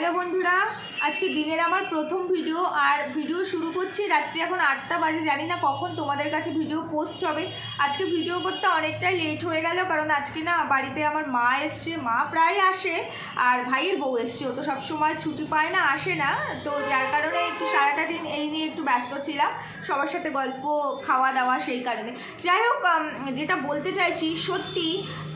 Hello বন্ধুরা, আজকে দিনের আমার প্রথম ভিডিও আর ভিডিও শুরু করছি। রাত্রি এখন আটটা বাজে, জানি না কখন তোমাদের কাছে ভিডিও পোস্ট হবে। আজকে ভিডিও করতে অনেকটাই লেট হয়ে গেল, কারণ আজকে না বাড়িতে আমার মা এসছে, মা প্রায় আসে, আর ভাইয়ের বউ এসছে। ও তো সবসময় ছুটি পায় না, আসে না। তো যার কারণে একটু সারাটা দিন এই নিয়ে একটু ব্যস্ত ছিলাম, সবার সাথে গল্প, খাওয়া দাওয়া সেই কারণে। যাই হোক যেটা বলতে চাইছি, সত্যি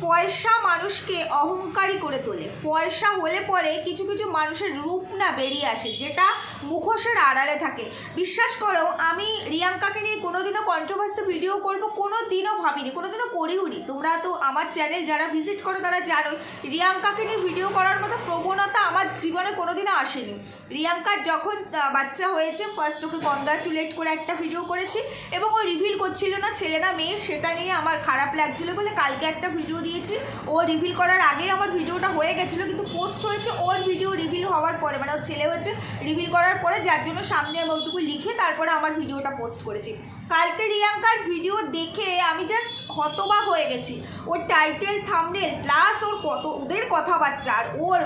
পয়সা মানুষকে অহংকারী করে তোলে। পয়সা হলে পরে কিছু কিছু মানুষের রূপ না বেরিয়ে আসে, যেটা মুখোশের আড়ালে থাকে। বিশ্বাস করো, আমি রিয়াঙ্কাকে নিয়ে কোনোদিনও কন্ট্রোভার্সি ভিডিও করব কোনো দিনও ভাবিনি, কোনোদিনও করিও নি। তোমরা তো আমার চ্যানেল যারা ভিজিট করো তারা জানোই, রিয়াঙ্কাকে নিয়ে ভিডিও করার মতো প্রবণতা আমার জীবনে কোনোদিনও আসেনি। রিয়াঙ্কার যখন বাচ্চা হয়েছে ফার্স্ট ওকে কনগ্রাচুলেট করে একটা ভিডিও করেছি, এবং ও রিভিল করছিল না ছেলে না মেয়ে, সেটা নিয়ে আমার খারাপ লাগছিল বলে কালকে একটা ভিডিও দিয়েছি। ও রিভিল করার আগেই আমার ভিডিওটা হয়ে গেছিল, কিন্তু পোস্ট হয়েছে, ওর ভিডিও রিভিল হওয়ার পরে মানে ওর ছেলে হচ্ছে রিভিল করার পরে, যার জন্য সামনে আমি ওইটুকু লিখে তারপরে আমার ভিডিওটা পোস্ট করেছি। কালকে রিয়াঙ্কার ভিডিও দেখে আমি জাস্ট হতবাক হয়ে গেছি। ওর টাইটেল থামনেল প্লাস ওর কত, ওদের কথাবার্তা আর ওর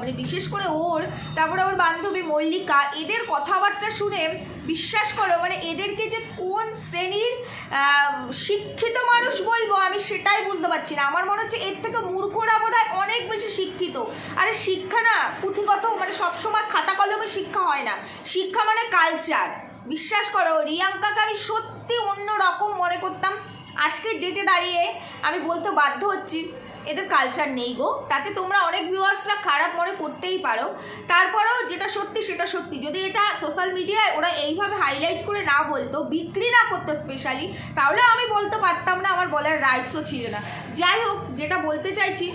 মানে বিশেষ করে ওর, তারপরে ওর বান্ধবী মল্লিকা, এদের কথাবার্তা শুনে বিশ্বাস করো মানে এদেরকে যে কোন শ্রেণির শিক্ষিত মানুষ বলব আমি সেটাই বুঝতে পারছি না। আমার মনে হচ্ছে এর থেকে মূর্খরা বোধ অনেক বেশি শিক্ষিত। আরে শিক্ষা না, পুঁথিগত মানে সবসময় খাতা কলমে শিক্ষা হয় না। শিক্ষা মানে কালচার বিশ্বাস করো রিয়াঙ্কাকে আমি সত্যি অন্য রকম মনে করতাম। আজকের ডেটে দাঁড়িয়ে আমি বলতে বাধ্য হচ্ছি, এদের কালচার নেই গো। তাতে তোমরা অনেক ভিউয়ার্সরা খারাপ মনে করতেই পারো। তারপরেও যেটা সত্যি, সেটা সত্যি। যদি এটা সোশ্যাল মিডিয়ায় ওরা এইভাবে হাইলাইট করে না বলতো, বিক্রি না করতো স্পেশালি তাহলে আমি বলতে পারতাম না, আমার বলার রাইটসও ছিল না। যাই হোক, যেটা বলতে চাইছি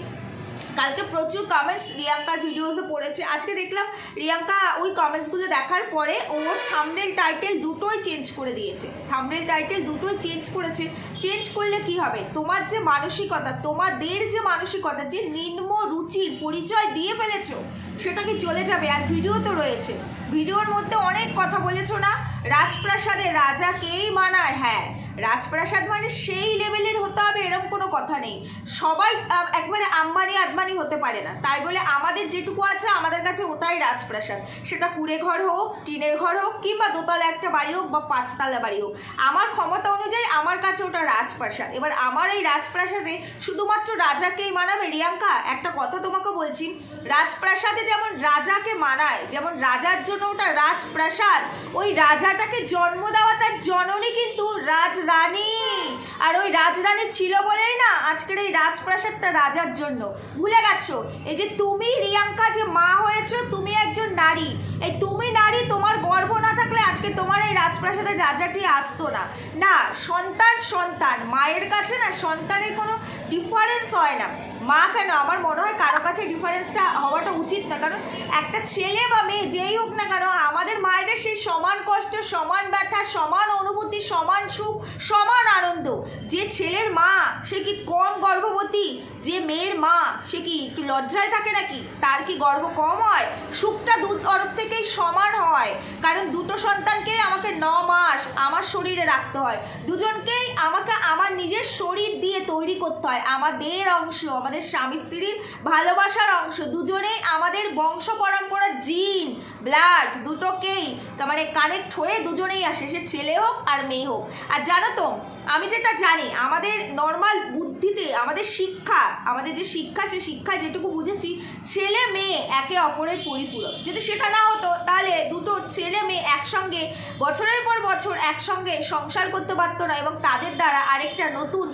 কালকে প্রচুর কমেন্টস রিয়াঙ্কার ভিডিওসে পড়েছে। আজকে দেখলাম রিয়াঙ্কা ওই কমেন্টসগুলো দেখার পরে ওর থামনেল টাইটেল দুটোই চেঞ্জ করে দিয়েছে। থামনেল টাইটেল দুটোই চেঞ্জ করেছে। চেঞ্জ করলে কি হবে? তোমার যে মানসিকতা, তোমাদের যে মানসিকতা, যে নিম্ন রুচির পরিচয় দিয়ে ফেলেছো, সেটা কি চলে যাবে? আর ভিডিও তো রয়েছে। ভিডিওর মধ্যে অনেক কথা বলেছ না? রাজপ্রাসাদে রাজাকেই মানায় হ্যাঁ। রাজপ্রাসাদ মানে সেই লেভেলের হতে হবে এরকম কোনো কথা নেই। সবাই একবারে আম্বানি আদমানি হতে পারে না। তাই বলে আমাদের যেটুকু আছে, আমাদের কাছে ওটাই রাজপ্রাসাদ। সেটা কুড়ে ঘর হোক, টিনের ঘর হোক, কিংবা দোতলা একটা বাড়ি হোক বা পাঁচতলা বাড়ি হোক। আমার ক্ষমতা অনুযায়ী আমার কাছে ওটা রাজপ্রাসাদ। এবার আমার এই রাজপ্রাসাদে শুধুমাত্র রাজাকেই মানাবে? রিয়াঙ্কা, একটা কথা তোমাকে বলছি। রাজপ্রাসাদে যেমন রাজাকে মানায়, যেমন রাজার জন্য ওটা রাজপ্রাসাদ, ওই রাজাটাকে জন্ম দেওয়া তার জননী কিন্তু রাজরানী আর ওই রাজরানী ছিল বলেই না আজকের এই রাজপ্রাসাদটা রাজার জন্য। ভুলে গেছো? এই যে তুমি, রিয়াঙ্কা, যে মা হয়েছো, তুমি একজন নারী। এই তুমি নারী, তোমার গর্ব না থাকলে আজকে তোমার এই রাজপ্রাসাদের রাজাটি আসতো না। না, সন্তান সন্তান। মায়ের কাছে না, সন্তানের কোনো ডিফারেন্স হয় না। মা কেন? আমার মনে হয় কারও কাছে ডিফারেন্সটা হওয়াটা উচিত না। কারণ একটা ছেলে বা মেয়ে যেই হোক না কেন, আমাদের মায়েদের সেই সমান কষ্ট, সমান ব্যথা, সমান অনুভূতি, সমান সুখ, সমান আনন্দ। যে ছেলের মা, সে কি কম গর্ভবতী? যে মেয়ের মা, সে কি একটু লজ্জায় থাকে নাকি? তার কি গর্ভ কম হয়? সুখটা দু তরফ থেকেই সমান হয়। কারণ দুটো সন্তানকে আমাকে ন মাস আমার শরীরে রাখতে হয়। দুজনকেই আমাকে আমার নিজের শরীর দিয়ে তৈরি করতে হয়। আমাদের অংশ, আমাদের স্বামী স্ত্রীর ভালোবাসার অংশ। দুজনেই আমাদের বংশ পরম্পরার জিন, ব্লাড, দুটোকেই মানে কানেক্ট হয়ে দুজনেই আসে। সে ছেলে হোক আর মেয়ে হোক। আর জানো তো, আমি যেটা জানি, আমাদের নর্মাল বুদ্ধিতে আমাদের শিক্ষা, আমাদের যে শিক্ষা, সে শিক্ষা যেটুকু বুঝেছি ছেলে মেয়ে একে অপরের পরিপূরক। যদি সেটা না হতো, তাহলে মেয়ে একসঙ্গে, বছরের পর বছর একসঙ্গে সংসার করতে পারতো না এবং তাদের দ্বারা আরেকটা নতুন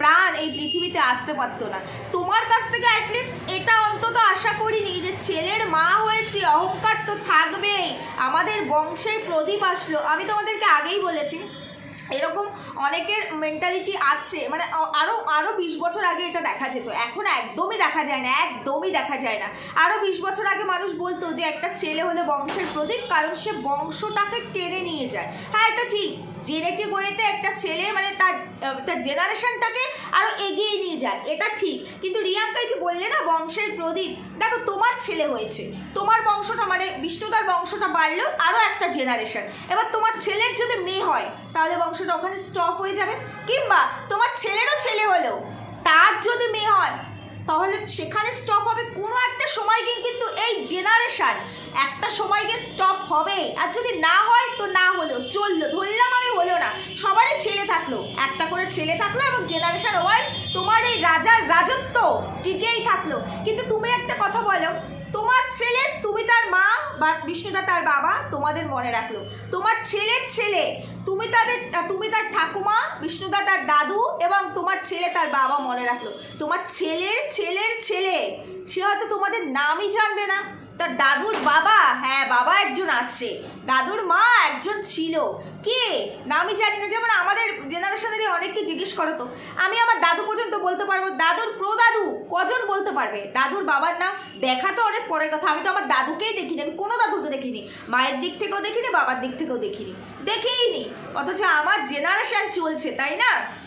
প্রাণ এই পৃথিবীতে আসতে পারতো না। তোমার কাছ থেকে অ্যাটলিস্ট এটা অন্তত আশা করিনি যে ছেলের মা হয়েছে, অহংকার তো থাকবেই। আমাদের বংশের প্রদীপ আসলো। আমি তোমাদেরকে আগেই বলেছি এরকম অনেকের মেন্টালিটি আছে মানে আরও আরও আরও বিশ বছর আগে এটা দেখা যেত। এখন একদমই দেখা যায় না, একদমই দেখা যায় না। আরও বিশ বছর আগে মানুষ বলতো যে একটা ছেলে হলে বংশের প্রদীপ, কারণ সে বংশটাকে টেনে নিয়ে যায়। হ্যাঁ এটা ঠিক। জেনেটিক ওয়েতে একটা ছেলে মানে তার তার জেনারেশনটাকে আরও এগিয়ে নিয়ে যায়, এটা ঠিক। কিন্তু রিয়াঙ্কাই যে বললে না, বংশের প্রদীপ, দেখো তোমার ছেলে হয়েছে। তোমার বংশটা মানে বিষ্ণুদার বংশটা বাড়লো আরও একটা জেনারেশন এবার তোমার ছেলের যদি মেয়ে হয় বংশটা ওখানে স্টপ হয়ে যাবে, কিংবা তোমার ছেলেরও ছেলে হলেও তার যদি মেয়ে হয়, তাহলে সেখানে স্টপ হবে কোনো একটা সময় গিয়ে কিন্তু এই জেনারেশান একটা সময় গিয়ে স্টপ হবে। আর যদি না হয়, তো না হলো, চলল, ধরলাম আমি হলো না। সবারই ছেলে থাকল, একটা করে ছেলে থাকল এবং জেনারেশান ওয়াইজ তোমার এই রাজার রাজত্ব টিকেই থাকল। কিন্তু তুমি একটা কথা বলো তোমার ছেলে, তুমি তার মা বা বিষ্ণুদা তার বাবা তোমাদের মনে রাখল। তোমার ছেলের ছেলে, তুমি তাদের, তুমি তার ঠাকুমা, বিষ্ণুদা তার দাদু এবং তোমার ছেলে তার বাবা মনে রাখল। তোমার ছেলের ছেলের ছেলে, সে হয়তো তোমাদের নামই জানবে না। তার দাদুর বাবা? হ্যাঁ বাবা একজন আছে। দাদুর মা একজন ছিল। কে? নামই জানি না। যেমন আমাদের জেনারেশনেরই অনেককে জিজ্ঞেস করো তো। আমি আমার দাদু পর্যন্ত বলতে পারব। দাদুর প্রদাদু কজন বলতে পারবে? দাদুর বাবার নাম? দেখা তো অনেক পরের কথা। আমি তো আমার দাদুকেই দেখিনি। আমি কোনো দাদুকে দেখিনি। মায়ের দিক থেকেও দেখিনি, বাবার দিক থেকেও দেখিনি। দেখেই নি অথচ আমার জেনারেশন চলছে, তাই না?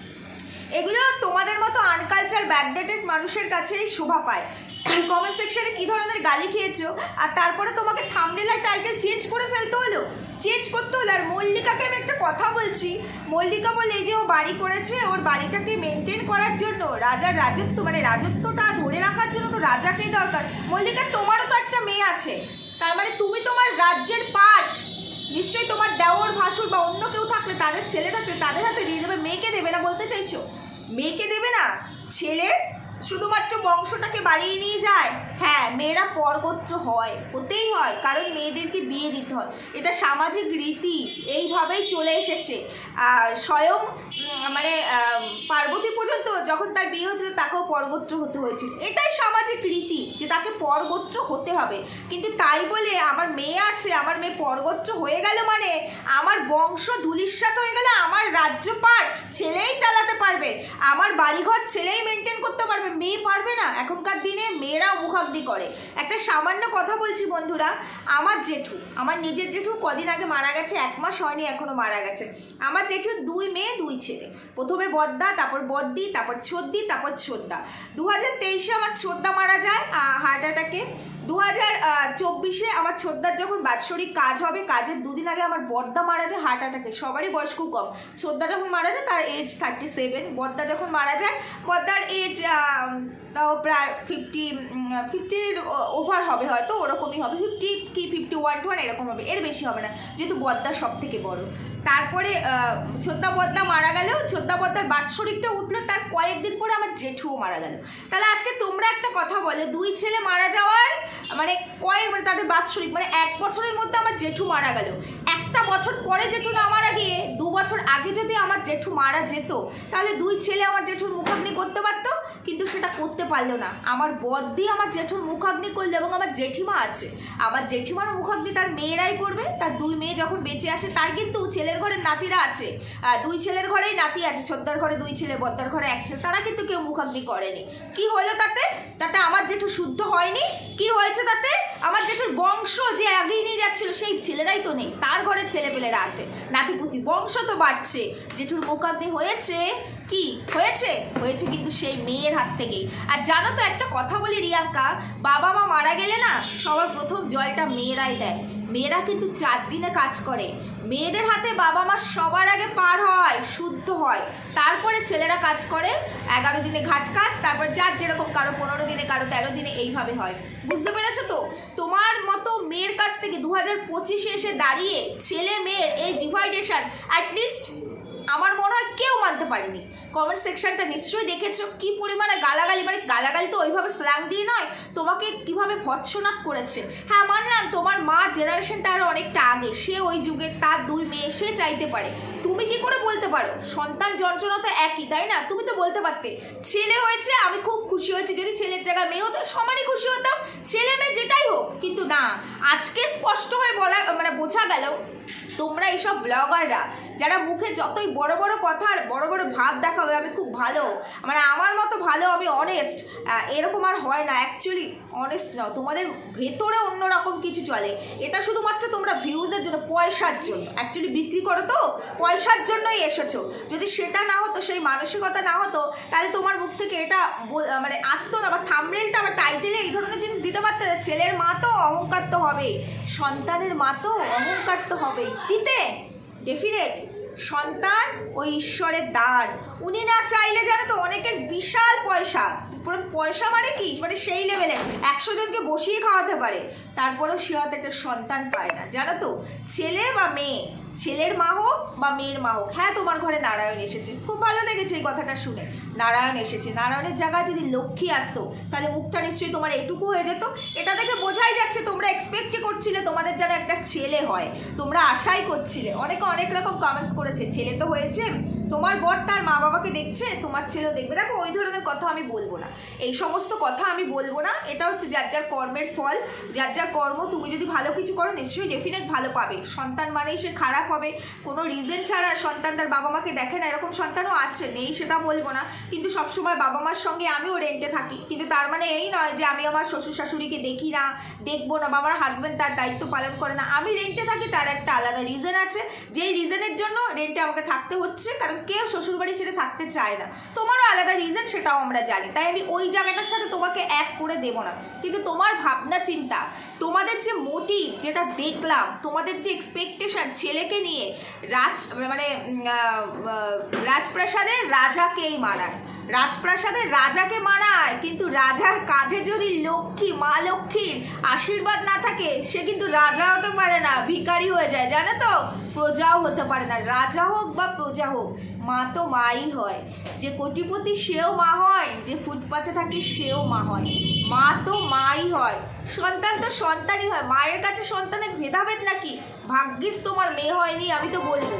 এগুলো তোমাদের মতো আনকালচার ব্যাকডেটেড মানুষের কাছেই শোভা পায়। কমেন্ট সেকশনে কী ধরনের গালি খেয়েছো? আর তারপরে তোমাকে থামনেল আর টাইটেল চেঞ্জ করে ফেলতে হলো? চেঞ্জ করতে হলো। আর মল্লিকাকে আমি একটা কথা বলছি। মল্লিকা বলে, এই যে ও বাড়ি করেছে, ওর বাড়িটাকে মেনটেন করার জন্য রাজার রাজত্ব মানে রাজত্বটা ধরে রাখার জন্য তো রাজাকেই দরকার। মল্লিকা, তোমারও তো একটা মেয়ে আছে। তার মানে তুমি তোমার রাজ্যের পাঠ নিশ্চয়ই তোমার দেওর, ভাসুর বা অন্য কেউ থাকলে, তাদের ছেলে থাকলে তাদের হাতে দিয়ে দেবে। মেয়েকে দেবে না বলতে চাইছো? মেয়েকে দেবে না? ছেলে শুধুমাত্র বংশটাকে বাড়িয়ে নিয়ে যায়? হ্যাঁ মেয়েরা পরগোত্র হয়। হতেই হয়, কারণ মেয়েদেরকে বিয়ে দিতে হয়। এটা সামাজিক রীতি, এইভাবেই চলে এসেছে। স্বয়ং মানে পার্বতী পর্যন্ত যখন তার বিয়ে হয়েছিল, তাকেও পরগোত্র হতে হয়েছিল। এটাই সামাজিক রীতি, যে তাকে পরগোত্র হতে হবে। কিন্তু তাই বলে আমার মেয়ে আছে, আমার মেয়ে পরগোত্র হয়ে গেল মানে আমার বংশ ধুলিস্বাত হয়ে গেলে আমার রাজ্যপাট ছেলেই চালাতে পারবে, আমার বাড়িঘর ছেলেই মেনটেন করতে পারবে। মেয়ে পারবে না? এখনকার দিনে মেয়েরা মুখাগ্নি করে। একটা সামান্য কথা বলছি বন্ধুরা, আমার জেঠু, আমার নিজের জেঠু কদিন আগে মারা গেছে, এক মাস হয়নি এখনও মারা গেছে। আমার জেঠু দুই মেয়ে, দুই ছেলে। প্রথমে বদ্দা তারপর বদ্দি তারপর ছদ্দি, তারপর ছোদ্দা। দু হাজার তেইশে আমার ছোদ্দা মারা যায় হার্ট অ্যাটাকে দু হাজার চব্বিশে আমার ছোদ্দার যখন বাৎসরিক কাজ হবে, কাজের দুদিন আগে আমার বদ্দা মারা যায় হার্ট অ্যাটাকে সবারই বয়স খুব কম। ছোদ্দা যখন মারা যায়, তার এজ থার্টি সেভেন বদ্দা যখন মারা যায় বদ্দার এজ তাও প্রায় ফিফটি ফিফটির ওভার হবে হয়তো, ওরকমই হবে। ফিফটি কি ফিফটি ওয়ান টু ওয়ান এরকম হবে। এর বেশি হবে না, যেহেতু বদ্দা সব থেকে বড়। তারপরে আহ, ছোদ্দা পদ্মা মারা গেলেও পদ্মার বাৎসরিকটা উঠল তার কয়েকদিন পরে আমার জেঠুও মারা গেল। তাহলে আজকে তোমরা একটা কথা বলো দুই ছেলে মারা যাওয়ার মানে কয়েক মানে তাদের বাৎসরিক মানে এক বছরের মধ্যে আমার জেঠু মারা গেল। একটা বছর পরে জেঠু না মারা গিয়ে দু বছর আগে যদি আমার জেঠু মারা যেত, তাহলে দুই ছেলে আমার জেঠুর মুখাগ্নি করতে পারতো, কিন্তু সেটা করতে পারল না। আমার বদ্দি আমার জেঠুর মুখাগ্নি করল এবং আমার জেঠিমা আছে। আমার জেঠিমার মুখাগ্নি তার মেয়েরাই করবে, তার দুই মেয়ে যখন বেঁচে আছে, তার কিন্তু ছেলের ঘরে নাতিরা আছে। দুই ছেলের ঘরেই নাতি আছে ছোদ্দার ঘরে দুই ছেলে বদ্দার ঘরে এক ছেলে, তারা কিন্তু কেউ মুখাগ্নি করেনি। কি হলো তাতে? তাতে আমার জেঠু শুদ্ধ হয়নি? কি হয়েছে তাতে? আমার জেঠুর বংশ যে আগেই নিয়ে যাচ্ছিল, সেই ছেলেরাই তো নেই। তার ঘরের ছেলেপেলেরা আছে। নাতিপুতি, বংশ তো বাড়ছে। জেঠুর মোকাগ্নি হয়েছে কি? হয়েছে? হয়েছে কিন্তু সেই মেয়ের হাত থেকেই। আর জানো তো একটা কথা বলি রিয়াঙ্কা বাবা মা মারা গেলে না সবার প্রথম জলটা মেয়েরাই দেয়। মেয়েরা কিন্তু চার দিনে কাজ করে। মেয়েদের হাতে বাবা মা সবার আগে পার হয়, শুদ্ধ হয়। তারপরে ছেলেরা কাজ করে, এগারো দিনে ঘাট কাজ, তারপর যার যেরকম কারও পনেরো দিনে, কারও তেরো দিনে এইভাবে হয়। বুঝতে পেরেছ তো? তোমার মতো মেয়ের কাছ থেকে দু হাজার পঁচিশে এসে দাঁড়িয়ে ছেলে মেয়ের এই ডিভাইডেশন অ্যাটলিস্ট আমার মনে হয় কেউ মানতে পারেনি। কমেন্ট সেকশনটা নিশ্চয়ই দেখেছ। কি পরিমাণে গালাগালি? মানে গালাগালি তো ওইভাবে স্ল্যাং দিয়ে নয়, তোমাকে কীভাবে ভৎসনাথ করেছে? হ্যাঁ মানলাম তোমার মা জেনারেশনটা আরও অনেকটা আগে। সে ওই যুগের তার দুই মেয়ে, সে চাইতে পারে। তুমি কি করে বলতে পারো? সন্তান যন্ত্রণা তো একই, তাই না? তুমি তো বলতে পারতে। ছেলে হয়েছে, আমি খুব খুশি হয়েছি। যদি ছেলের জায়গায় মেয়ে হতো, সমানই খুশি হতাম। ছেলে মেয়ে যেটাই হোক, কিন্তু না, আজকে স্পষ্ট হয়ে বলা মানে বোঝা গেল, তোমরা এইসব ব্লগাররা, যারা মুখে যতই বড় বড় কথা আর বড় বড় ভাব দেখাবে, আমি খুব ভালো। মানে আমার মতো ভালো, আমি অনেস্ট এরকম আর হয় না অ্যাকচুয়ালি অনেস্ট নাও তোমাদের ভেতরে অন্যরকম কিছু চলে। এটা শুধুমাত্র তোমরা ভিউজের জন্য, পয়সার জন্য। অ্যাকচুয়ালি বিক্রি করো তো, পয়সার জন্যই এসেছ। যদি সেটা না হতো, সেই মানসিকতা না হতো, তাহলে তোমার মুখ থেকে এটা মানে আসতো না, বা থামরেলটা বা টাইটেলে এই ধরনের জিনিস দিতে পারতে। ছেলের মা তো অহংকার তো হবে সন্তানের মা তো অহংকার তো হবেই। দিতে ডেফিনেট সন্তান ও ঈশ্বরের দ্বার। উনি না চাইলে জানো তো, অনেকের বিশাল পয়সা। পুরো পয়সা মানে কি? মানে সেই লেভেলে একশো জনকে বসিয়ে খাওয়াতে পারে। তারপরেও সে হয়তো একটা সন্তান পায় না। জানো তো? ছেলে বা মেয়ে, ছেলের মা হোক বা মেয়ের মা হোক। হ্যাঁ তোমার ঘরে নারায়ণ এসেছে। খুব ভালো লেগেছে এই কথাটা শুনে। নারায়ণ এসেছে। নারায়ণের জায়গায় যদি লক্ষ্মী আসতো, তাহলে মুখটা নিশ্চয়ই তোমার এটুকু হয়ে যেত। এটা দেখে বোঝাই যাচ্ছে তোমরা এক্সপেক্টই করছিলে? তোমাদের যেন একটা ছেলে হয়। তোমরা আশাই করছিলে। অনেকে অনেক রকম কমেন্টস করেছে। ছেলে তো হয়েছে। তোমার বর তার মা বাবাকে দেখছে, তোমার ছেলেও দেখবে। দেখো, ওই ধরনের কথা আমি বলব না। এই সমস্ত কথা আমি বলব না। এটা হচ্ছে যার যার কর্মের ফল, যার যার কর্ম তুমি যদি ভালো কিছু করো, নিশ্চয়ই ডেফিনেট ভালো পাবে। সন্তান মানেই সে খারাপ হবে। কোনো রিজন ছাড়া সন্তান তার বাবা মাকে দেখে না, এরকম সন্তানও আছে, নেই সেটা বলব না। কিন্তু সবসময় বাবা মার সঙ্গে আমিও রেন্টে থাকি। কিন্তু তার মানে এই নয় যে আমি আমার শ্বশুর শাশুড়িকে দেখি না, দেখব না, বা আমার হাজব্যান্ড তার দায়িত্ব পালন করে না। আমি রেন্টে থাকি, তার একটা আলাদা রিজন আছে। যেই রিজনের জন্য রেন্টে আমাকে থাকতে হচ্ছে, কারণ কেউ শ্বশুরবাড়ি ছেড়ে থাকতে চায় না। তোমারও আলাদা রিজন সেটাও আমরা জানি। তাই আমি ওই জায়গাটার সাথে তোমাকে এক করে দেবো না। কিন্তু তোমার ভাবনা, চিন্তা, তোমাদের যে মোটিভ যেটা দেখলাম, তোমাদের যে এক্সপেকটেশন ছেলেকে নিয়ে রাজ মানে রাজপ্রাসাদের রাজাকেই মানায়। রাজপ্রাসাদের রাজাকে মানায়, কিন্তু রাজার কাঁধে যদি লক্ষ্মী, মা লক্ষ্মীর আশীর্বাদ না থাকে, সে কিন্তু রাজা হতে পারে না, ভিখারি হয়ে যায়, জানো তো? প্রজাও হতে পারে না, রাজা হোক বা প্রজা হোক, মা তো মাই হয়। যে কোটিপতি সেও মা হয়, যে ফুটপাতে থাকে সেও মা হয়। মা তো মাই হয়। সন্তান তো সন্তানই হয়। মায়ের কাছে সন্তানের ভেদাভেদ নাকি? ভাগ্যিস তোমার মেয়ে হয়নি, আমি তো বলব।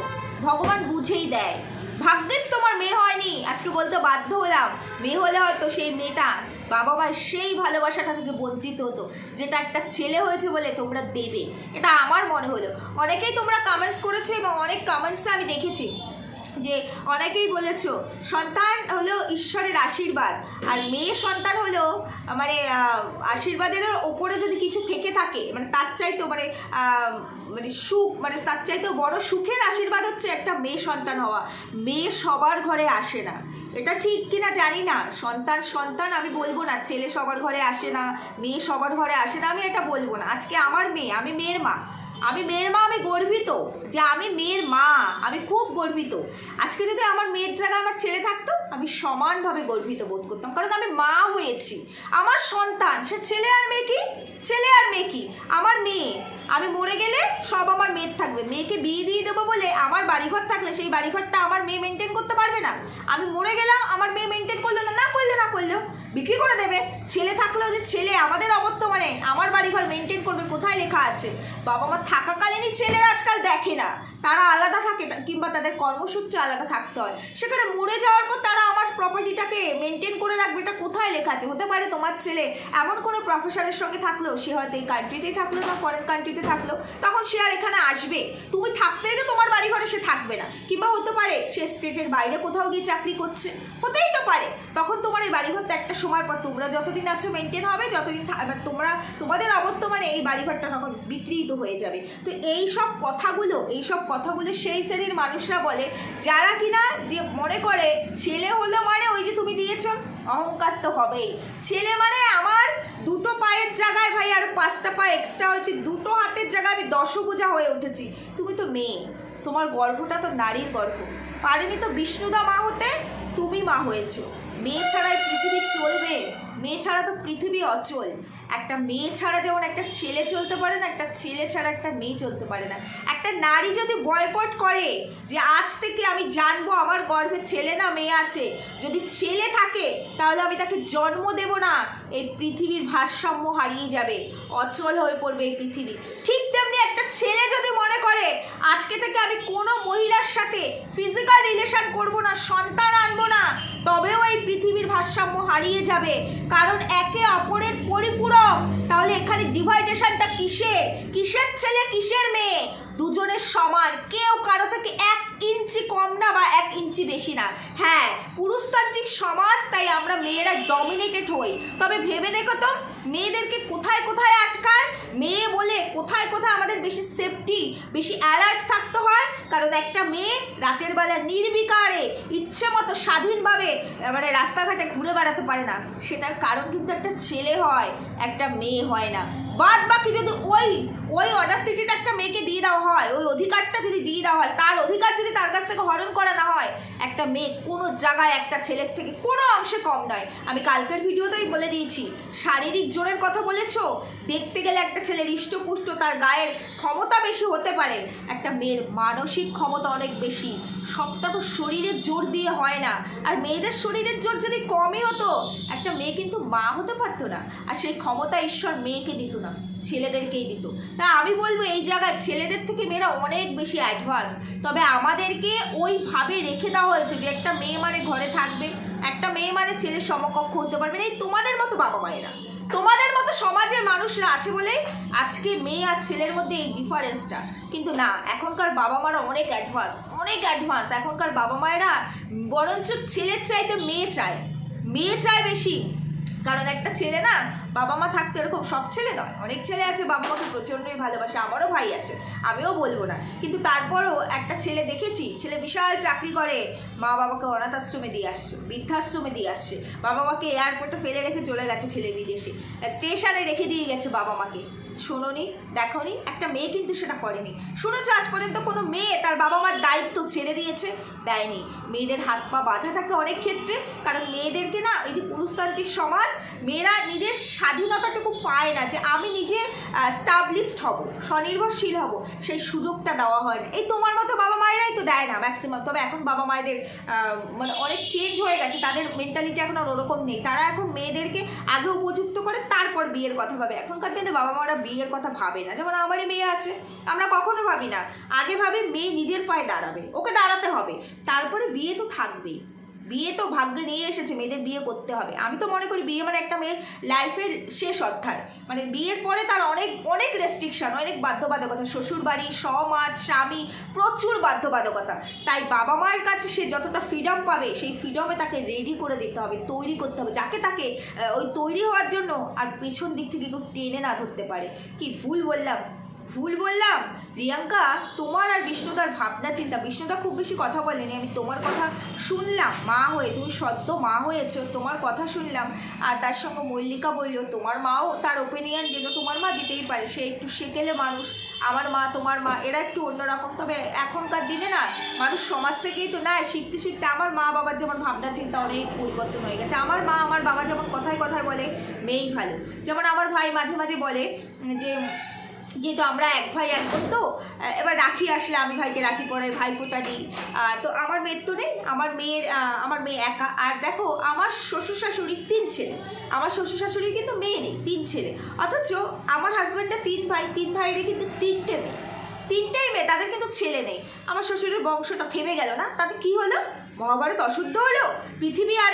ভগবান বুঝেই দেয়। ভাগ্যিস তোমার মেয়ে হয়নি। আজকে বলতে বাধ্য হলাম। মেয়ে হলে হয়তো সেই মেয়েটা বাবা মার সেই ভালোবাসাটা থেকে বঞ্চিত হতো, যেটা একটা ছেলে হয়েছে বলে তোমরা দেবে। এটা আমার মনে হলো। অনেকেই তোমরা কামেন্টস করেছ এবং অনেক কমেন্টসে আমি দেখেছি। যে অনেকেই বলেছ, সন্তান হলো ঈশ্বরের আশীর্বাদ, আর মেয়ে সন্তান হলো মানে আশীর্বাদের ওপরে যদি কিছু থেকে থাকে মানে তার চাইতেও মানে মানে সুখ মানে তার চাইতেও বড় সুখের আশীর্বাদ হচ্ছে একটা মেয়ে সন্তান হওয়া। মেয়ে সবার ঘরে আসে না। এটা ঠিক কিনা জানি না। সন্তান সন্তান আমি বলব না, ছেলে সবার ঘরে আসে না, মেয়ে সবার ঘরে আসে না, আমি এটা বলব না। আজকে আমার মেয়ে, আমি মেয়ের মা। আমি মেয়ের মা, আমি গর্বিত যে আমি মেয়ের মা, আমি খুব গর্বিত। আজকে যদি আমার মেয়ের জায়গায় আমার ছেলে থাকতো, আমি সমানভাবে গর্বিত বোধ করতাম। কারণ আমি মা হয়েছি, আমার সন্তান, সে ছেলে আর মেয়ে কি? ছেলে আর মেয়ে কি? আমার মেয়ে। আমি মরে গেলে সব আমার মেয়ের থাকবে। মেয়েকে বিয়ে দিয়ে দেবো বলে আমার বাড়িঘর থাকলে সেই বাড়িঘরটা আমার মেয়ে মেনটেন করতে পারবে না। আমি মরে গেলাম, আমার মেয়ে মেনটেন করল না না করলে, না করলেও বিক্রি করে দেবে। ছেলে থাকলেও যে ছেলে, আমাদের অবর্তমানে আমার বাড়িঘর মেনটেন করবে কোথায় লেখা আছে? বাবা মা থাকাকালীনই ছেলেরা আজকাল দেখে না। তারা আলাদা থাকে, কিংবা তাদের কর্মসূত্রে আলাদা থাকতে হয়। সেখানে মরে যাওয়ার পর তারা আমার প্রপার্টিটাকে মেনটেন করে কোথায় লেখা আছে? হতে পারে তোমার ছেলে এমন কোনো প্রফেসরের সঙ্গে থাকলেও, সে হয়তো এই কান্ট্রিতেই থাকল না ফরেন কান্ট্রিতে থাকল, তখন সে আর এখানে আসবে। তুমি থাকতেই তো তোমার বাড়ি ঘরে সে থাকবে না। কিংবা হতে পারে সে স্টেটের বাইরে কোথাও গিয়ে চাকরি করছে। হতেই তো পারে। তখন তোমার এই বাড়িঘরটা একটা সময় পর তোমরা যতদিন আছো মেনটেন হবে, যতদিন এবার তোমরা, তোমাদের অবর্তমানে এই বাড়িঘরটা তখন বিক্রিত হয়ে যাবে। তো এই সব কথাগুলো, এই সব কথাগুলো সেই শ্রেণির মানুষরা বলে, যারা কিনা যে মনে করে, ছেলে হলো মানে ওই যে তুমি দিয়েছ। অহংকার তো হবেই। ছেলে মানে আমার দুটো পায়ের জায়গায় ভাই, আর পাঁচটা পা এক্সট্রা হয়েছে। দুটো হাতের জায়গায় আমি দশভুজা হয়ে উঠেছি। তুমি তো মেয়ে। তোমার গর্ভটা তো নারীর গর্ভ। পারেনি তো বিষ্ণুদা মা হতে, তুমি মা হয়েছো। মেয়ে ছাড়াই পৃথিবী চলবে। মেয়ে ছাড়া তো পৃথিবী অচল। একটা মেয়ে ছাড়া যেমন একটা ছেলে চলতে পারে না, একটা ছেলে ছাড়া একটা মেয়ে চলতে পারে না। একটা নারী যদি বয়কট করে যে আজ থেকে আমি জানব আমার গর্ভে ছেলে না মেয়ে আছে, যদি ছেলে থাকে, তাহলে আমি তাকে জন্ম দেব না। এই পৃথিবীর ভারসাম্য হারিয়ে যাবে, অচল হয়ে পড়বে এই পৃথিবী। ঠিক তেমনি একটা ছেলে যদি মনে করে, আজকে থেকে আমি কোনো মহিলার সাথে ফিজিক্যাল রিলেশন করব না, সন্তান আনব না, তবেও এই পৃথিবীর ভারসাম্য হারিয়ে যাবে। কারণ একে অপরের পরিপূরক। তাহলে এখানে ডিভাইডেশনটা কিসের কিসের ছেলে, কিসের মেয়ে? দুজনের সমান কেউ কারও থেকে এক ইঞ্চি কম না বা এক ইঞ্চি বেশি না। হ্যাঁ পুরুষতান্ত্রিক সমাজ, তাই আমরা মেয়েরা ডমিনেটেড হই। তবে ভেবে দেখো তো, মেয়েদেরকে কোথায় কোথায় আটকায়? মেয়ে বলে কোথায় কোথায় আমাদের বেশি সেফটি বেশি অ্যালার্ট থাকতে হয়। কারণ একটা মেয়ে রাতের বেলা নির্বিকারে ইচ্ছে মতো স্বাধীনভাবে মানে রাস্তাঘাটে ঘুরে বেড়াতে পারে না। সেটার কারণ কিন্তু একটা ছেলে হয়, একটা মেয়ে হয় না। বাদ বাকি যদি ওই ওই অডাসিটিটা একটা মেয়েকে দিয়ে দেওয়া হয়, ওই অধিকারটা যদি দিয়ে দেওয়া হয়, তার অধিকার যদি তার কাছ থেকে হরণ করা না হয়, একটা মেয়ে কোনো জায়গায় একটা ছেলের থেকে কোনো অংশে কম নয়। আমি কালকের ভিডিওতেই বলে দিয়েছি, শারীরিক জোরের কথা বলেছ? দেখতে গেলে একটা ছেলের ইষ্টপুষ্ট, তার গায়ের ক্ষমতা বেশি হতে পারে। একটা মেয়ের মানসিক ক্ষমতা অনেক বেশি। সবটা তো শরীরের জোর দিয়ে হয় না। আর মেয়েদের শরীরের জোর যদি কমই হতো, একটা মেয়ে কিন্তু মা হতে পারতো না। আর সেই ক্ষমতা ঈশ্বর মেয়েকে দিত না। ছেলেদেরকেই দিত। তা আমি বলব, এই জায়গায় ছেলেদের থেকে মেয়েরা অনেক বেশি অ্যাডভান্স তবে আমাদেরকে ওইভাবে রেখে দেওয়া হয়েছে যে, একটা মেয়ে মানে ঘরে থাকবে, একটা মেয়ে মানে ছেলের সমকক্ষ হতে পারবে না। এই তোমাদের মতো বাবা মায়েরা, তোমাদের মতো সমাজের মানুষরা আছে বলে আজকে মেয়ে আর ছেলের মধ্যে এই ডিফারেন্সটা কিন্তু না, এখনকার বাবা মারা অনেক অ্যাডভান্স অনেক অ্যাডভান্স এখনকার বাবা মায়েরা বরঞ্চ ছেলের চাইতে মেয়ে চায়। মেয়ে চায় বেশি। কারণ একটা ছেলে না, বাবা মা থাকতে এরকম সব ছেলে নয়। অনেক ছেলে আছে, বাবা মাকে প্রচণ্ডই ভালোবাসে, আমারও ভাই আছে, আমিও বলব না। কিন্তু তারপরও একটা ছেলে দেখেছি, ছেলে বিশাল চাকরি করে, মা বাবাকে অনাথ আশ্রমে দিয়ে আসছে, বৃদ্ধাশ্রমে দিয়ে আসছে। বাবা মাকে এয়ারপোর্টে ফেলে রেখে চলে গেছে ছেলে বিদেশে। স্টেশনে রেখে দিয়ে গেছে বাবা মাকে। শোনোনি, দেখোনি, একটা মেয়ে কিন্তু সেটা করেনি। শুনেছো, আজ পর্যন্ত কোনো মেয়ে তার বাবা মার দায়িত্ব ছেড়ে দিয়েছে? দেয়নি। মেয়েদের হাত পা বাঁধা থাকে অনেক ক্ষেত্রে, কারণ মেয়েদেরকে না, এই যে পুরুষতান্ত্রিক সমাজ, মেয়েরা নিজের স্বাধীনতাটুকু পায় না, যে আমি নিজে স্টাবলিশড হব, স্বনির্ভরশীল হব, সেই সুযোগটা দেওয়া হয় না। এই তোমার মতো বাবা মায়েরাই তো দেয় না ম্যাক্সিমাম তবে এখন বাবা মায়েদের মানে অনেক চেঞ্জ হয়ে গেছে, তাদের মেন্টালিটি এখন আর ওরকম নেই। তারা এখন মেয়েদেরকে আগে উপযুক্ত করে, তারপর বিয়ের কথা ভাবে। এখনকার দিনে বাবা মারা বিয়ের কথা ভাবে না। যেমন আমারই মেয়ে আছে, আমরা কখনো ভাবি না। আগে ভাবে মেয়ে নিজের পায়ে দাঁড়াবে, ওকে দাঁড়াতে হবে। তারপরে বিয়ে তো থাকবেই। বিয়ে তো ভাগ্যে নিয়ে এসেছে, মেয়েদের বিয়ে করতে হবে। আমি তো মনে করি বিয়ে মানে একটা মেয়ের লাইফের শেষ অধ্যায়। মানে বিয়ের পরে তার অনেক অনেক রেস্ট্রিকশন অনেক বাধ্যবাধকতা। শ্বশুর বাড়ি সমাজ, স্বামী, প্রচুর বাধ্যবাধকতা। তাই বাবা মায়ের কাছে সে যতটা ফ্রিডম পাবে, সেই ফ্রিডমে তাকে রেডি করে দিতে হবে, তৈরি করতে হবে। যাকে তাকে ওই তৈরি হওয়ার জন্য আর পেছন দিক থেকে কেউ টেনে না ধরতে পারে। কি ভুল বললাম? ভুল বললাম? রিয়াঙ্কা তোমার আর বিষ্ণুদার ভাবনা চিন্তা। বিষ্ণুদা খুব বেশি কথা বলেনি। আমি তোমার কথা শুনলাম। মা হয়ে, তুমি সদ্য মা হয়েছো, তোমার কথা শুনলাম। আর তার সঙ্গে মল্লিকা বলল, তোমার মাও তার ওপিনিয়ন দিল তোমার মা দিতেই পারে। সে একটু সেকেলে মানুষ। আমার মা, তোমার মা, এরা একটু অন্যরকম। তবে এখনকার দিনে না, মানুষ সমাজ থেকেই তো না শিখতে শিখতে আমার মা বাবার যেমন ভাবনা চিন্তা অনেক পরিবর্তন হয়ে গেছে। আমার মা আমার বাবা যেমন কথায় কথায় বলে, মেয়েই ভালো। যেমন আমার ভাই মাঝে মাঝে বলে যে যেহেতু আমরা এক ভাই এক বোন, তো এবার রাখি আসলে আমি ভাইকে রাখি পরে ভাই ফোটা দিই। তো আমার মেয়ের তো নেই, আমার মেয়ের আমার মেয়ে একা। আর দেখো, আমার শ্বশুর শাশুড়ির তিন ছেলে। আমার শ্বশুর শাশুড়ির কিন্তু মেয়ে নেই, তিন ছেলে। অথচ আমার হাজব্যান্ডটা তিন ভাই, তিন ভাইয়েরই কিন্তু তিনটে মেয়ে। তিনটেই মেয়ে, তাদের কিন্তু ছেলে নেই। আমার শ্বশুরের বংশটা থেমে গেল না। তাতে কি হলো? মহাভারত অশুদ্ধ হলো? পৃথিবী আর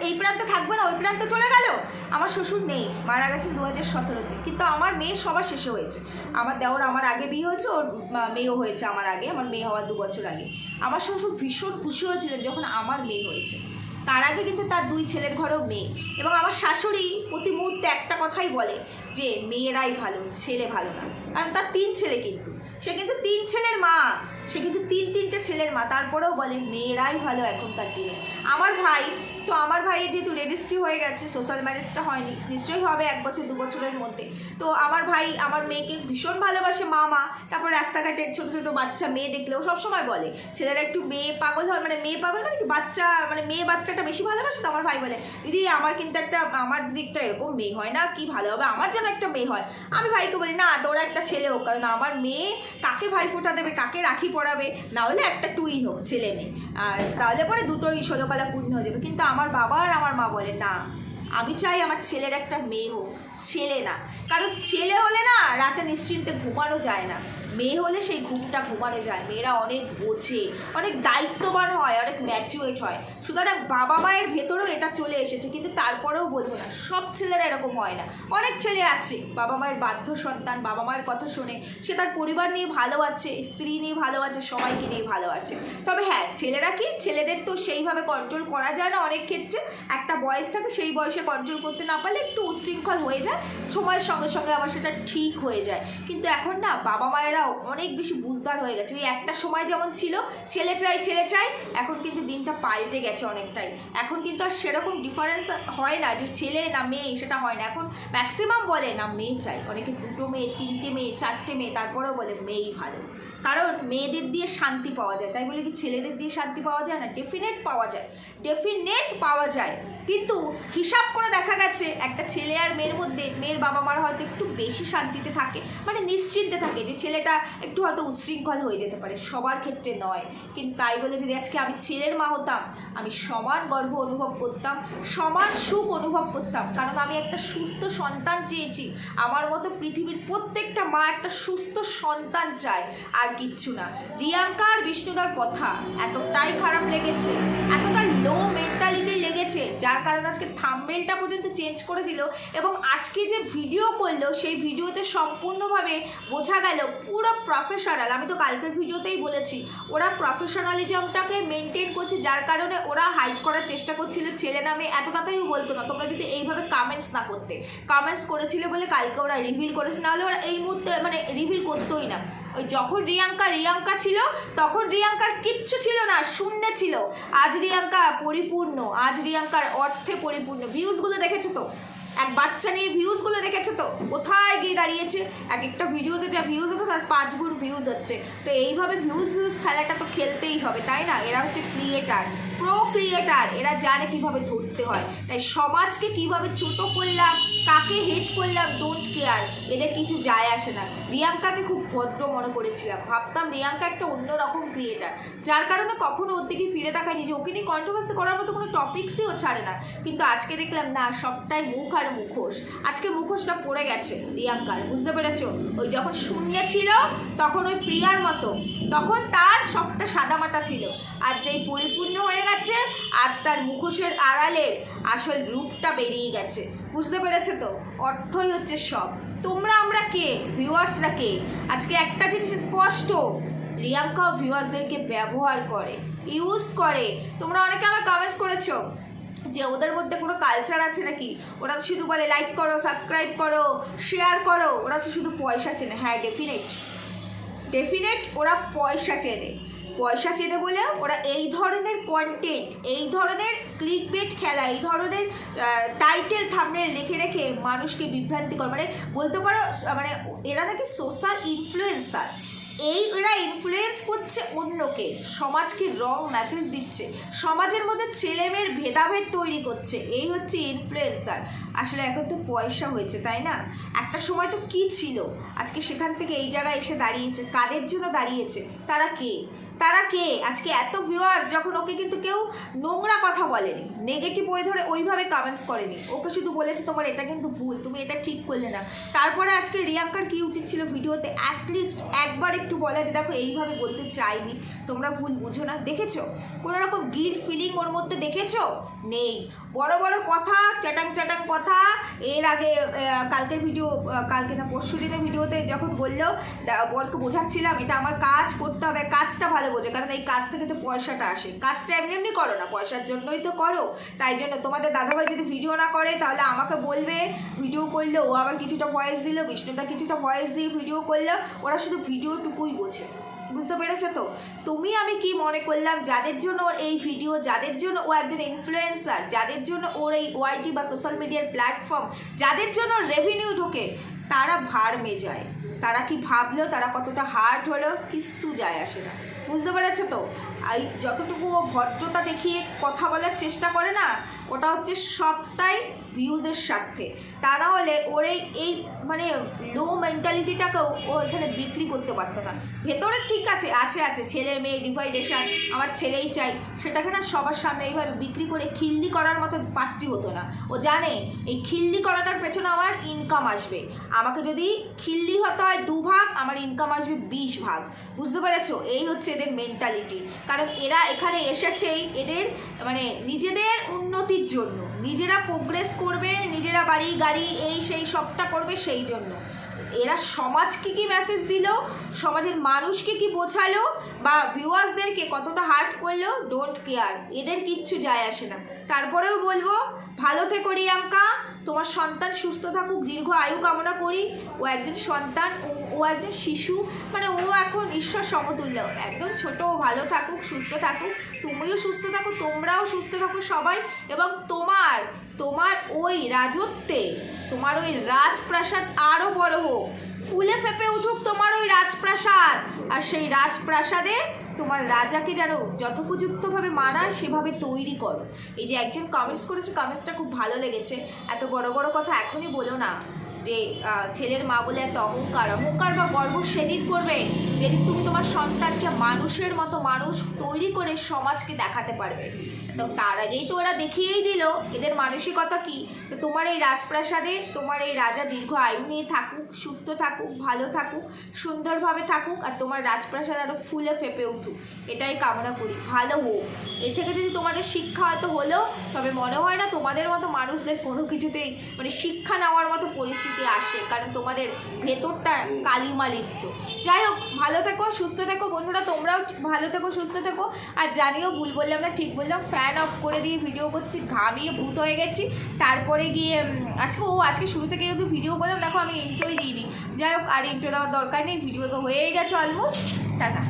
এই প্রান্তে থাকবে না, ওই প্রান্তে চলে গেল? আমার শ্বশুর নেই, মারা গেছেন দু হাজার সতেরোতে। কিন্তু আমার মেয়ে সবার শেষে হয়েছে। আমার দেওর আমার আগে বিয়ে হয়েছে, ওর মেয়েও হয়েছে আমার আগে, আমার মেয়ে হওয়ার দু বছর আগে। আমার শ্বশুর ভীষণ খুশি হয়েছিলেন যখন আমার মেয়ে হয়েছে। তার আগে কিন্তু তার দুই ছেলের ঘরেও মেয়ে। এবং আমার শাশুড়ি প্রতি মুহূর্তে একটা কথাই বলে যে, মেয়েরাই ভালো, ছেলে ভালো না। কারণ তার তিন ছেলে কিন্তু। সে কিন্তু তিন ছেলের মা। সে কিন্তু তিন তিনটে ছেলের মা, তারপরেও বলে, মেয়েরাই ভালো এখনকার দিনে। আমার ভাই, তো আমার ভাইয়ের যেহেতু রেজিস্ট্রি হয়ে গেছে সোশ্যাল ম্যারেজটা হয়নি, নিশ্চয়ই হবে এক বছর, দু বছরের মধ্যে। তো আমার ভাই আমার মেয়েকে ভীষণ ভালোবাসে মা মা তারপর রাস্তাঘাটে ছোটো ছোটো বাচ্চা, মেয়ে দেখলেও সবসময় বলে, ছেলেরা একটু মেয়ে পাগল হয় মানে মেয়ে পাগল মানে বাচ্চা মানে মেয়ে বাচ্চাটা বেশি ভালোবাসে তো? আমার ভাই বলে, দিদি, আমার কিন্তু একটা, আমার দিকটা এরকম মেয়ে হয় না, কি ভালো হবে? আমার যেন একটা মেয়ে হয়। আমি ভাইকে বলি, না, তোর একটা ছেলে হোক, কারণ আমার মেয়ে কাকে ভাই ফোটা দেবে, কাকে রাখি পরাবে না হলে একটা টুই ছেলে মেয়ে। আর তাহলে পরে দুটোই ষোলোকলা পূর্ণ হয়ে যাবে। কিন্তু আমার বাবা আর আমার মা বলে, না, আমি চাই আমার ছেলের একটা মেয়ে হোক, ছেলে না। কারণ ছেলে হলে না, রাতে নিশ্চিন্তে ঘুমানো যায় না। মেয়ে হলে সেই ঘুমটা ঘুমানো যায়। মেয়েরা অনেক বোঝে, অনেক দায়িত্ববান হয়, অনেক ম্যাচুয়েট হয়। সুতরাং বাবা মায়ের ভেতরেও এটা চলে এসেছে, কিন্তু তারপরেও বলব না, সব ছেলেরা এরকম হয় না। অনেক ছেলে আছে, বাবা মায়ের বাধ্য সন্তান, বাবা মায়ের কথা শুনে, সে তার পরিবার নিয়ে ভালো আছে, স্ত্রী নিয়ে ভালো আছে, সবাইকে নিয়ে ভালো আছে। তবে হ্যাঁ ছেলেরা কি, ছেলেদের তো সেইভাবে কন্ট্রোল করা যায় না অনেক ক্ষেত্রে। একটা বয়স থাকে, সেই বয়সে কন্ট্রোল করতে না পারলে একটু উশৃঙ্খল হয়ে যায়, সময়ের সঙ্গে সঙ্গে আবার সেটা ঠিক হয়ে যায়। কিন্তু এখন না, বাবা মায়েরাও অনেক বেশি বুঝদার হয়ে গেছে। ওই একটা সময় যেমন ছিল, ছেলে চাই ছেলে চাই, এখন কিন্তু দিনটা পাল্টে গেছে অনেকটাই। এখন কিন্তু আর সেরকম ডিফারেন্স হয় না যে ছেলে না মেয়ে, সেটা হয় না। এখন ম্যাক্সিমাম বলে না, মেয়ে চাই। অনেকে দুটো মেয়ে, তিনটে মেয়ে, চারটে মেয়ে, তারপরেও বলে মেয়েই ভালো। কারণ মেয়েদের দিয়ে শান্তি পাওয়া যায়। তাই বলে কি ছেলেদের দিয়ে শান্তি পাওয়া যায় না? ডেফিনেট পাওয়া যায়। ডেফিনেট পাওয়া যায়। কিন্তু হিসাব করে দেখা গেছে, একটা ছেলে আর মেয়ের মধ্যে মেয়ের বাবা মার হয়তো একটু বেশি শান্তিতে থাকে। মানে নিশ্চিন্তে থাকে যে ছেলেটা একটু হয়তো উশৃঙ্খল হয়ে যেতে পারে। সবার ক্ষেত্রে নয়। কিন্তু তাই বলে যদি আজকে আমি ছেলের মা হতাম, আমি সমান গর্ব অনুভব করতাম, সমান সুখ অনুভব করতাম। কারণ আমি একটা সুস্থ সন্তান চেয়েছি। আমার মতো পৃথিবীর প্রত্যেকটা মা একটা সুস্থ সন্তান চায়। আর কিচ্ছু না। রিয়াঙ্কা আর বিষ্ণুদার কথা এতটাই খারাপ লেগেছে এতটা লো মেন্টালিটি লেগেছে, যার কারণে আজকে থাম্বেলটা পর্যন্ত চেঞ্জ করে দিল এবং আজকে যে ভিডিও করল, সেই ভিডিওতে সম্পূর্ণভাবে বোঝা গেল পুরো প্রফেশনাল আমি তো কালকের ভিডিওতেই বলেছি, ওরা প্রফেশনালিজমটাকে মেনটেন করছে, যার কারণে ওরা হাইড করার চেষ্টা করছিল ছেলে নামে। এত কথাইও বলতো না, তোমরা যদি এইভাবে কামেন্টস না করতে। কামেন্টস করেছিলে বলে কালকে ওরা রিভিল করেছে, নাহলে ওরা এই মুহূর্তে মানে রিভিল করতোই না। ওই যখন রিয়াঙ্কা রিয়াঙ্কা ছিল, তখন রিয়াঙ্কার কিচ্ছু ছিল না, শূন্য ছিল। আজ রিয়াঙ্কা পরিপূর্ণ, আজ রিয়াঙ্কার অর্থে পরিপূর্ণ। ভিউজগুলো দেখেছ তো? এক বাচ্চা নিয়ে ভিউজগুলো দেখেছ তো? কোথায় গিয়ে দাঁড়িয়েছে? এক একটা ভিডিওতে যা ভিউজ হতো তার পাঁচ গুণ ভিউজ হচ্ছে। তো এইভাবে ভিউজ ভিউজ খেলাটা তো খেলতেই হবে, তাই না? এরা হচ্ছে ক্রিয়েটার প্রো ক্রিয়েটার এরা জানে কীভাবে ধরতে হয়। তাই সমাজকে কীভাবে ছোট করলাম, কাকে হেট করলাম ডোন্ট কেয়ার এদের কিছু যায় আসে না। রিয়াঙ্কাকে খুব ভদ্র মনে করেছিলাম। ভাবতাম রিয়াঙ্কা একটা অন্যরকম ক্রিয়েটার যার কারণে কখনো ওর দিকে ফিরে তাকায়নি যে ওকে নিয়ে কন্ট্রোভার্সি করার মতো কোনো টপিক্সই ও ছাড়ে না। কিন্তু আজকে দেখলাম, না, সবটাই মুখ আর মুখোশ। আজকে মুখোশটা পড়ে গেছে রিয়াঙ্কার, বুঝতে পেরেছ? ওই যখন শূন্য ছিল, তখন ওই প্রিয়ার মতো। তখন তার সবটা সাদামাটা ছিল। আর যেই পরিপূর্ণ হয়ে গেছে, আজ তার মুখোশের আড়ালে আসল রূপটা বেরিয়ে গেছে। বুঝতে পেরেছ তো? অর্থই হচ্ছে সব। তোমরা আমরা কে? ভিউয়ার্সরা কে? আজকে একটা জিনিস স্পষ্ট। রিয়াঙ্কা ভিউয়ার্সদেরকে ব্যবহার করে, ইউজ করে। তোমরা অনেকে আমার কমেন্টস করেছ যে ওদের মধ্যে কোনো কালচার আছে নাকি? ওরা তো শুধু বলে লাইক করো সাবস্ক্রাইব করো শেয়ার করো। ওরা তো শুধু পয়সা চেনে। হ্যাঁ ডেফিনেট ডেফিনেট ওরা পয়সা চেনে। পয়সা চেনে বলে ওরা এই ধরনের কন্টেন্ট এই ধরনের ক্লিক বেট খেলা, এই ধরনের টাইটেল থামনে রেখে রেখে মানুষকে বিভ্রান্তি করে মানে বলতে পারো মানে এরা নাকি সোশ্যাল ইনফ্লুয়েন্সার এই এরা ইনফ্লুয়েন্স করছে অন্যকে। সমাজকে রং মেসেজ দিচ্ছে। সমাজের মধ্যে ছেলেমেয়ের ভেদাভেদ তৈরি করছে। এই হচ্ছে ইনফ্লুয়েন্সার আসলে এখন তো পয়সা হয়েছে, তাই না? একটা সময় তো কী ছিল? আজকে সেখান থেকে এই জায়গায় এসে দাঁড়িয়েছে। কাদের জন্য দাঁড়িয়েছে? তারা কে? তারা কে? আজকে এত ভিউয়ার্স যখন ওকে কিন্তু কেউ নোংরা কথা বলেনি নেগেটিভ ওয়ে ধরে ওইভাবে কমেন্টস করেনি। ওকে শুধু বলেছে তোমার এটা কিন্তু ভুল, তুমি এটা ঠিক করলে না। তারপরে আজকে রিয়াঙ্কার কী উচিত ছিল ভিডিওতে? অ্যাটলিস্ট একবার একটু বলা যে, দেখো, এইভাবে বলতে চাইনি, তোমরা ভুল বুঝো না। দেখেছ? কোনো রকম গিল ফিলিং ওর মধ্যে দেখেছ? নেই। বড় বড় কথা, চ্যাটাং চ্যাটাং কথা। এর আগে কালকের ভিডিও কালকে না পরশু দিনের ভিডিওতে যখন বলল বরকে বোঝাচ্ছিলাম, এটা আমার কাজ করতে হবে, কাজটা ভালো বোঝে, কারণ এই কাজ থেকে তো পয়সাটা আসে। কাজটা এমনি এমনি করো না, পয়সার জন্যই তো করো। তাই জন্য তোমাদের দাদাভাই যদি ভিডিও না করে, তাহলে আমাকে বলবে ভিডিও করল ও আবার কিছুটা ভয়েস দিল, বিষ্ণুদা কিছুটা ভয়েস দিয়ে ভিডিও করল, ওরা শুধু ভিডিওটুকুই বোঝে। বুঝতে পেরেছ তো? তুমি আমি কি মনে করলাম যাদের জন্য ওর এই ভিডিও যাদের জন্য ও একজন ইনফ্লুয়েন্সার যাদের জন্য ওর এই ওয়াইটি বা সোশ্যাল মিডিয়ার প্ল্যাটফর্ম যাদের জন্য রেভিনিউ ঢোকে, তারা ভার মে যায় তারা কি ভাবলো, তারা কতটা হার্ট হলো, কিচ্ছু যায় আসে না। বুঝতে পেরেছ তো? এই যতটুকু ও ভদ্রতা দেখিয়ে কথা বলার চেষ্টা করে না, ওটা হচ্ছে সবটাই ভিউজের স্বার্থে। তা না হলে ওর এই এই মানে লো মেন্টালিটিটাকেও ও এখানে বিক্রি করতে পারতো না। ভেতরে ঠিক আছে আছে আছে, ছেলে মেয়ে ডিভাইডেশন আমার ছেলেই চাই। সেটাকে না সবার সামনে এইভাবে বিক্রি করে খিল্লি করার মতো পাত্রী হতো না। ও জানে, এই খিল্লি করাটার পেছনে আমার ইনকাম আসবে। আমাকে যদি খিল্লি হতে হয় দু ভাগ আমার ইনকাম আসবে বিশ ভাগ বুঝতে পারছ? এই হচ্ছে এদের মেন্টালিটি কারণ এরা এখানে এসেছেই এদের মানে নিজেদের উন্নতির জন্য। নিজেরা প্রোগ্রেস করবে, নিজেরা বাড়ি, গাড়ি, এই, সেই সবটা করবে সেই জন্য। এরা সমাজকে কি মেসেজ দিল? সমাজের মানুষকে কি বোঝালো? বা ভিউয়ার্সদেরকে কতটা হার্ট করল? ডোন্ট কেয়ার এদের কিচ্ছু যায় আসে না। তারপরেও বলব, ভালো থেকো রিয়াঙ্কা। তোমার সন্তান সুস্থ থাকুক, দীর্ঘ আয়ু কামনা করি। ও একজন সন্তান ও- একজন শিশু মানে ও এখন ঈশ্বর সমতুল্য। একদম ছোট, ও ভালো থাকুক, সুস্থ থাকুক, তুমিও সুস্থ থাকো, তোমরাও সুস্থ থাকো সবাই, এবং তোমার তোমার ওই রাজত্বে, তোমার ওই রাজপ্রাসাদ আরও বড় হোক। ফুলে ফেপে উঠুক তোমার ওই রাজপ্রাসাদ, আর সেই রাজপ্রাসাদে তোমার রাজাকে যেন যথোপযুক্তভাবে মানায় সেভাবে তৈরি করো। এই যে একজন কমেন্টস করেছে কমেন্টসটা খুব ভালো লেগেছে। এত বড় বড় কথা এখনই বলো না। যে ছেলের মা বলে একটা অহংকার অহংকার বা গর্ব সেদিন করবে। যেদিন তুমি তোমার সন্তানকে মানুষের মতো মানুষ তৈরি করে সমাজকে দেখাতে পারবে। তো তার আগেই তো ওরা দেখিয়েই দিল, এদের মানসিকতা কি? তো তোমার এই রাজপ্রাসাদে, তোমার এই রাজা দীর্ঘ আয়ু নিয়ে থাকুক, সুস্থ থাকুক, ভালো থাকুক, সুন্দরভাবে থাকুক, আর তোমার রাজপ্রাসাদ আরও ফুলে ফেপে উঠুক। এটাই কামনা করি। ভালো হোক। এ থেকে যদি তোমাদের শিক্ষা হয়তো হলো, তবে মনে হয় না তোমাদের মতো মানুষদের কোনো কিছুতেই মানে শিক্ষা নেওয়ার মতো পরিস্থিতি আসে, কারণ তোমাদের ভেতরটা কালিমা লিপ্ত। যাই হোক, ভালো থেকো, সুস্থ থেকো বন্ধুরা, তোমরাও ভালো থেকো, সুস্থ থেকো। আর জানিও ভুল বললাম না ঠিক বললাম ফ্যান অফ করে দিয়ে ভিডিও করছি, ঘামিয়ে ভূত হয়ে গেছি। তারপরে গিয়ে আজকে, ও আজকে শুরু থেকে যদি ভিডিও করলাম দেখো আমি ইন্ট্রোই দিইনি। যাই হোক, আর ইন্ট্রো দেওয়ার দরকার নেই ভিডিও তো হয়েই গেছে অলমোস্ট টাটা।